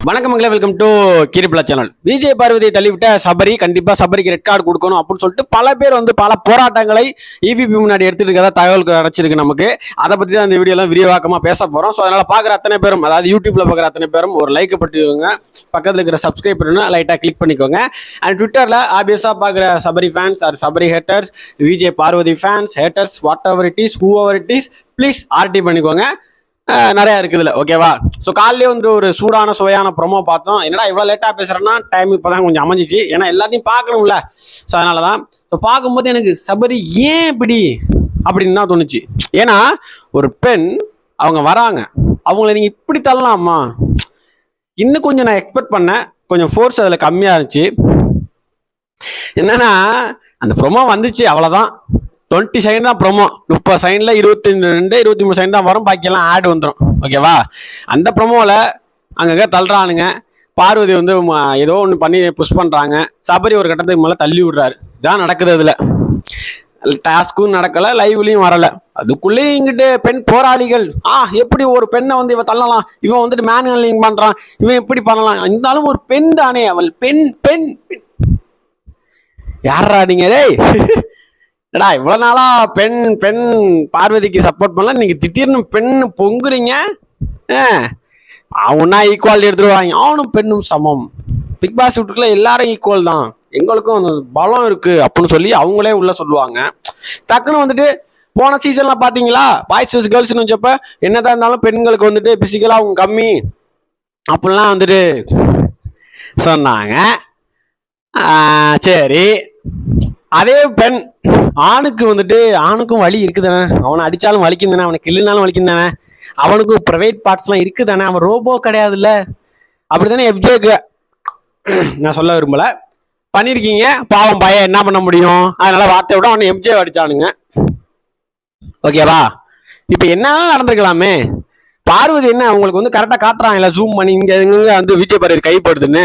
வணக்கம் மங்களே welcome to கிரிபிளா சேனல் விஜய் பார்வதியை தள்ளிவிட்ட சபரி கண்டிப்பா சபரிக்கு ரெட் கார்டு கொடுக்கணும் அப்படின்னு சொல்லிட்டு பல பேர் வந்து பல போராட்டங்களை இவிபி முன்னாடி எடுத்துட்டு இருக்கிறதா தகவல் கிடைச்சிருக்கு நமக்கு. அதை பத்தி தான் இந்த வீடியோலாம் விரிவாக்கமா பேச போறோம். ஸோ அதனால பாக்குற அத்தனை பேரும் அதாவது யூடியூப்ல பாக்குற அத்தனை பேரும் ஒரு லைக் பட்டுக்கோங்க பக்கத்தில் இருக்கிற சப்ஸ்கிரைப் பண்ணா லைட்டா கிளிக் பண்ணிக்கோங்க. அண்ட் ட்விட்டர்ல ஆபியஸா பாக்குற Sabari fans or Sabari haters Vijay Parvathi fans haters whatever it is whoever it is please RT பண்ணிக்கோங்க. நிறையா இருக்குதுல. ஓகேவா ஸோ காலையிலே வந்து ஒரு சூடான சுவையான ப்ரொமோ பார்த்தோம். என்னடா இவ்வளோ லேட்டாக பேசுகிறேன்னா டைம் இப்போ தான் கொஞ்சம் அமைஞ்சிச்சு. ஏன்னா எல்லாத்தையும் பார்க்கணும்ல. ஸோ அதனால தான் ஸோ பார்க்கும்போது எனக்கு சபரி ஏன் இப்படி அப்படின்னு தான் தோணுச்சு. ஏன்னா ஒரு பெண் அவங்க வராங்க. அவங்கள நீங்கள் இப்படி தள்ளலாமா? இன்னும் கொஞ்சம் நான் எக்ஸ்பெக்ட் பண்ணேன். கொஞ்சம் ஃபோர்ஸ் அதில் கம்மியாக இருந்துச்சு. என்னன்னா அந்த ப்ரொமோ வந்துச்சு அவ்வளோதான் டுவெண்ட்டி செகண்ட் தான் ப்ரொமோ முப்பது செகண்டில் இருபத்தி ரெண்டு இருபத்தி மூணு செகண்ட் தான் வரும். பாக்கியெல்லாம் ஆடு வந்துடும் ஓகேவா அந்த ப்ரொமோவில் அங்கங்கே தள்ளுறானுங்க. பார்வதி வந்து ஏதோ ஒன்று பண்ணி புஷ் பண்ணுறாங்க சபரி ஒரு கட்டத்துக்கு மேலே தள்ளி விடுறாரு. இதான் நடக்குது அதில். டாஸ்க்கும் நடக்கலை லைவ்லையும் வரலை. அதுக்குள்ளேயும் இங்கிட்டு பெண் போராளிகள். ஆ எப்படி ஒரு பெண்ணை வந்து இவன் தள்ளலாம்? இவன் வந்துட்டு மேனுவலிங் பண்ணுறான் இவன் எப்படி பண்ணலாம்? இருந்தாலும் ஒரு பெண் தானே. அவள் பெண் பெண் பெண். யாரா நீங்க? டேய். என்னடா இவ்வளோ நாளாக பெண் பெண் பார்வதிக்கு சப்போர்ட் பண்ணலாம் நீங்கள் திடீர்னு பெண் பொங்குறீங்க? அவனா ஈக்குவாலிட்டி எடுத்துருவாங்க. அவனும் பெண்ணும் சமம். பிக் பாஸ் வீட்டுக்குள்ள எல்லாரும் ஈக்குவல் தான். எங்களுக்கும் அந்த பலம் இருக்குது அப்படின்னு சொல்லி அவங்களே உள்ளே சொல்லுவாங்க. டக்குன்னு வந்துட்டு போன சீசனில் பார்த்தீங்களா பாய்ஸ் கேர்ள்ஸ்னு வச்சப்ப என்னதான் இருந்தாலும் பெண்களுக்கு வந்துட்டு பிசிக்கலா அவங்க கம்மி. அப்படிலாம் வந்துட்டு சொன்னாங்க. சரி. அதே பெண் ஆணுக்கு வந்துட்டு ஆணுக்கும் வலி இருக்குதானே? அவனை அடித்தாலும் வலிக்கும் தானே அவனை கிள்ளினாலும் வலிக்கும் தானே அவனுக்கும் ப்ரைவேட் பார்ட்ஸ்லாம் இருக்குதானே? அவன் ரோபோ கிடையாதுல்ல? அப்படி தானே எஃப்ஜேக்கு நான் சொல்ல விரும்பலை. பண்ணியிருக்கீங்க பாவம் பையன் என்ன பண்ண முடியும்? அதனால் வார்த்தை விட அவனை எம்ஜே அடித்தானுங்க ஓகேவா இப்போ என்ன நடந்திருக்கலாமே? பார்வதி என்ன அவங்களுக்கு வந்து கரெக்டாக காட்டுறான்? இல்லை ஜூம் பண்ணி இங்கே இங்கே வந்து விஜய் பாரதி கைப்படுதுன்னு.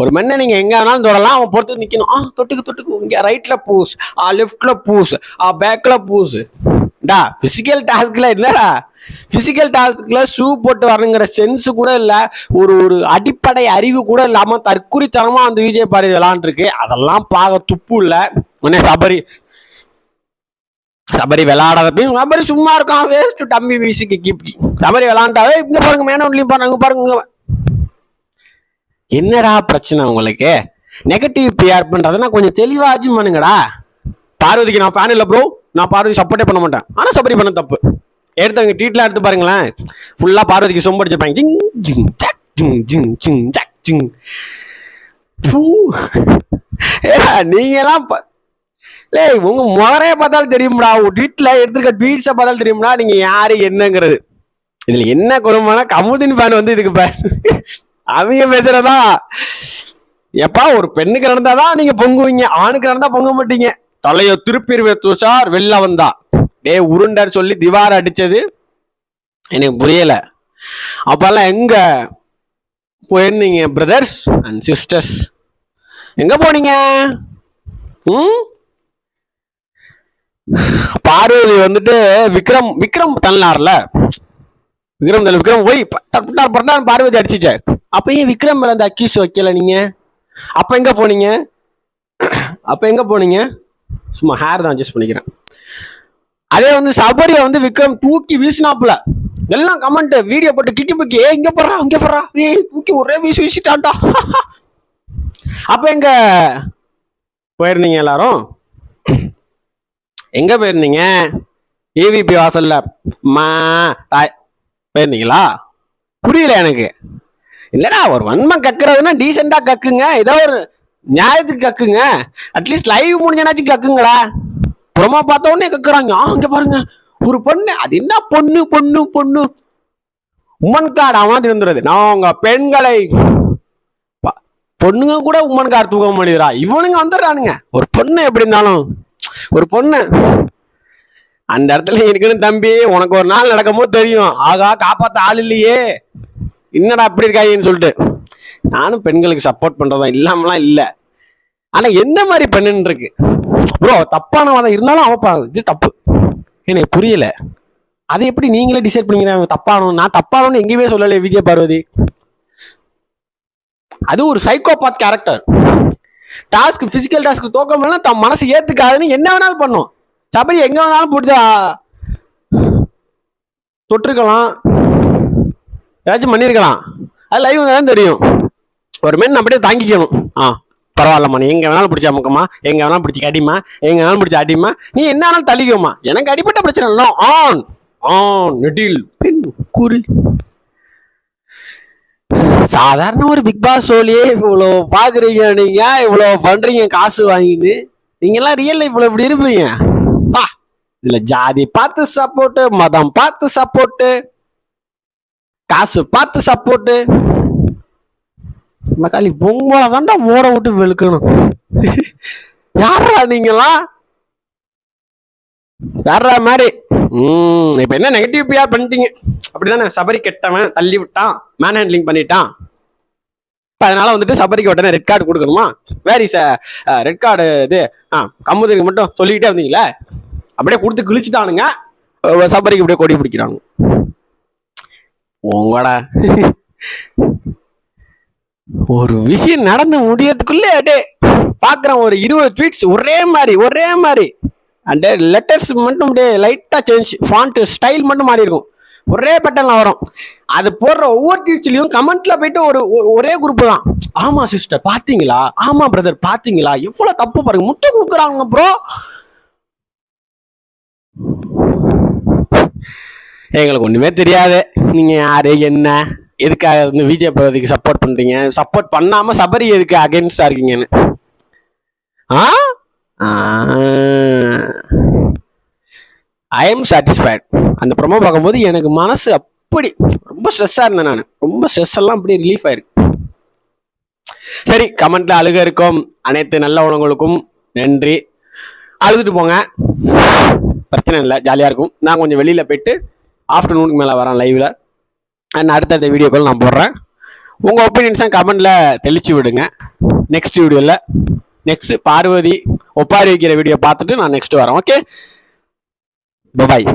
ஒரு மண்ணை நீங்கள் எங்கே வேணாலும் தொடலாம். அவன் பொறுத்து நிற்கணும் ஆ தொட்டுக்கு தொட்டுக்கு. இங்கே ரைட்டில் பூஸ் ஆ லெஃப்டில் பூஸ் ஆ பேக்கில் பூஸ் டா ஃபிசிக்கல் டாஸ்கில் என்னடா? ஃபிசிக்கல் டாஸ்கில் ஷூ போட்டு வரணுங்கிற சென்ஸ் கூட இல்லை. ஒரு ஒரு அடிப்படை அறிவு கூட இல்லாமல் தற்குறித்தனமாக அந்த விஜய் பாரதி விளாண்டுருக்கு. அதெல்லாம் பார்க்க துப்பு இல்லை. உடனே சபரி. சபரி விளாடாதப்பையும் சபரி சும்மா இருக்கான். வேஸ்ட் டம்பி வீசுக்கு கிப்டி சபரி விளாண்டாவே இங்கே பாருங்க மேனோன்லையும் பாருங்க பாருங்க என்னடா பிரச்சனை உங்களுக்கு? நெகட்டிவ் பிஆர் நான் கொஞ்சம் தெளிவாச்சும் பண்ணுங்கடா. பார்வதிக்கு நான் ஃபேன் இல்லை ப்ரோ நான் பார்வதி சப்போர்ட்டே பண்ண மாட்டேன். ஆனால் சப்பரி பண்ண தப்பு. எடுத்தவங்க ட்வீட்லாம் எடுத்து பாருங்களேன். ஃபுல்லாக பார்வதிக்கு சொம்பு அடிச்சிருப்பாங்க. ஜிங் ஜிங் ஜக் ஜிங் ஜிங் ஜிங் ஜக் ஜிங். பூ. ஏடா நீங்கெல்லாம் ப- லேய் உங்க முகரையை பார்த்தாலும் தெரியும்டா. உங்க ட்வீட்ல எடுத்துருக்க ட்வீட்ஸை பார்த்தாலும் தெரியும்டா. நீங்க யாரு என்னங்கிறது. இதுல என்ன குடும்பம்னா கமுதின் ஃபேன் வந்து இதுக்கு பே- அவங்க பேசுறதா எப்பா ஒரு பெண்ணுக்கு நடந்தாதான் நீங்க பொங்குவீங்க ஆணுக்கு நடந்தா பொங்க மாட்டீங்க. தலைய திருப்பிருவே துஷார் வெளில வந்தா. டே உருண்டர் சொல்லி திவார் அடிச்சது எனக்கு புரியல. அப்பெல்லாம் எங்க போயிருந்தீங்க பிரதர்ஸ் அண்ட் சிஸ்டர்ஸ் எங்க போனீங்க? ம்? பார்வதி வந்துட்டு விக்ரம் விக்ரம் தன்னார்ல விக்ரம் தள்ளி விக்ரம் போய் பட்டார் பட்டார் பார்வதி அடிச்சிச்சேன் அப்ப ஏன் விக்ரம் மேல அந்த அக்யூஸ் வைக்கல நீங்க? அப்ப எங்க போனீங்க? அப்ப எங்க போனீங்க? சும்மா ஹேர் தான் அட்ஜஸ்ட் பண்ணிக்கிறேன். அதே வந்து சபரிய வந்து விக்ரம் தூக்கி வீசினாப்புல. எல்லாம் கமெண்ட் வீடியோ போட்டு கிக்கி புக்கி ஏ இங்க போடுறா இங்க போடுறா ஏ தூக்கி ஒரே வீசி வீசிட்டான்டா. அப்ப எங்க போயிருந்தீங்க எல்லாரும்? எங்க போயிருந்தீங்க? ஏவிபி வாசல்ல. மா தாய் போயிருந்தீங்களா? புரியல எனக்கு. இல்லடா ஒரு வன்மம் கக்குறதுன்னா டீசெண்டா கக்குங்க. ஏதோ ஒரு நியாயத்துக்கு கக்குங்க. At least live முடிஞ்சனாச்சும் கக்குங்கடா. புறமா பார்த்த உடனே கக்குறாங்க. அங்க பாருங்க. ஒரு பொண்ணு. அது என்ன பொண்ணு பொண்ணு பொண்ணு? உமன் கார்டு அவன் நான் நாங்க பெண்களை பொண்ணுங்க கூட உமன் கார்டு தூக்க முடியுதுரா இவனுங்க வந்துடுறானுங்க. ஒரு பொண்ணு எப்படி இருந்தாலும். ஒரு பொண்ணு. அந்த இடத்துல இருக்குன்னு தம்பி உனக்கு ஒரு நாள் நடக்கும்போது தெரியும். ஆகா காப்பாத்த ஆள் இல்லையே. என்னடா அப்படி இருக்காங்கன்னு சொல்லிட்டு. நானும் பெண்களுக்கு சப்போர்ட் பண்ணுறதா இல்லாமலாம் இல்லை. ஆனால் எந்த மாதிரி பெண்ணுன்னு இருக்கு. ப்ரோ தப்பானவன் இருந்தாலும் அவப்பா இது தப்பு. எனக்கு புரியல. அதை எப்படி நீங்களே டிசைட் பண்ணிக்கிறாங்க? அவங்க நான் தப்பானோன்னு எங்கேயுமே சொல்லலை விஜய் பார்வதி. அது ஒரு psychopath character task physical task தோக்க முடியல தன் மனசு ஏத்துக்காதுன்னு என்ன வேணாலும் பண்ணும். சபரி எங்க வேணாலும் போட்டு தொட்டிருக்கலாம். ஏதாச்சும் பண்ணியிருக்கலாம். அது லைவ் தான் தெரியும். ஒரு மென் அப்படியே தாங்கிக்கணும். ஆ பரவாயில்லம்மா நீ எங்கே வேணாலும் பிடிச்ச அமுக்கம்மா எங்கே வேணாலும் பிடிச்சி அடிமா எங்கே வேணாலும் பிடிச்சி அடிமா? நீ என்ன வேணாலும் தள்ளிக்கோமா? எனக்கு அடிப்பட்ட பிரச்சனை இல்லை. ஆன் ஆன் நெடில் பின் குறி சாதாரண ஒரு பிக் பாஸ் ஷோலயே இவ்வளோ பார்க்குறீங்க நீங்க இவ்வளோ பண்ணுறீங்க காசு வாங்கின்னு? நீங்கள்லாம் ரியல் லைஃப்பில் இப்படி இருப்பீங்க. பா இதில் ஜாதி பார்த்து சப்போர்ட்டு மதம் பார்த்து சப்போர்ட்டு காசு பார்த்து சப்போர்ட்டு மக்காளி பொங்கலை தாண்டா ஓட விட்டு வெளுக்கணும். யாரா நீங்களா? யாரா மாதிரி? ம் இப்போ என்ன நெகட்டிவ் பிஆர் பண்ணிட்டீங்க? அப்படிதானே சபரி கெட்டவன் தள்ளி விட்டான் மேன் ஹேண்ட்லிங் பண்ணிட்டான். இப்போ அதனால வந்துட்டு சபரிக்கு உடனே ரெட் கார்டு கொடுக்கணுமா? வேரி ச ரெட் கார்டு இது ஆ கம்முதிரிக்கு மட்டும் சொல்லிக்கிட்டே வந்தீங்களே? அப்படியே கொடுத்து கிழிச்சிட்டானுங்க. சபரிக்கு அப்படியே கொடி பிடிக்கிறாங்க. உங்களோட ஒரு விஷயம் நடந்து முடியறதுக்குள்ளே அடே பார்க்குறேன் ஒரு இருபது ட்வீட்ஸ் ஒரே மாதிரி ஒரே மாதிரி. அண்ட் லெட்டர்ஸ் மட்டும் அப்படியே லைட்டாக சேஞ்ச் ஃபாண்ட்டு ஸ்டைல் மட்டும் மாறி இருக்கும். ஒரே பேட்டர்ல வரும். அது போடுற ஒவ்வொரு ட்வீட்ஸ்லையும் கமெண்ட்ல போயிட்டு ஒரு ஒ- ஒரே குரூப் தான். ஆமா சிஸ்டர் பாத்தீங்களா? ஆமா பிரதர் பாத்தீங்களா? எவ்வளவு தப்பு பாருங்க. முட்டை கொடுக்குறாங்க ப்ரோ எங்களுக்கு ஒன்றுமே தெரியாது. நீங்கள் யார் என்ன? எதுக்காக வந்து விஜய் பகுதிக்கு சப்போர்ட் பண்ணுறீங்க சப்போர்ட் பண்ணாமல் சபரி எதுக்கு அகைன்ஸ்டா இருக்கீங்கன்னு? ஆ? ஐ எம் சாட்டிஸ்ஃபைட் அந்த ப்ரொமோ பார்க்கும்போது எனக்கு மனசு அப்படி ரொம்ப ஸ்ட்ரெஸ்ஸாக இருந்தேன் நான். ரொம்ப ஸ்ட்ரெஸ் எல்லாம் அப்படியே ரிலீஃப் ஆயிருக்கு. சரி கமெண்ட்ல அழுக இருக்கும். அனைத்து நல்ல உணவுகளுக்கும் நன்றி. அழுதுட்டு போங்க. பிரச்சனை இல்லை ஜாலியாக இருக்கும். நான் கொஞ்சம் வெளியில் போயிட்டு ஆஃப்டர்நூனுக்கு மேலே வரேன் லைவில் அண்ட் அடுத்தடுத்த வீடியோக்கள் நான் போடுறேன். உங்கள் ஒப்பீனியன்ஸை கமெண்டில் தெளிச்சு விடுங்க. நெக்ஸ்ட் வீடியோவில் நெக்ஸ்ட் பார்வதி ஒப்பாரி வைக்கிற வீடியோ பார்த்துட்டு நான் நெக்ஸ்ட் வரேன் ஓகே பபாய்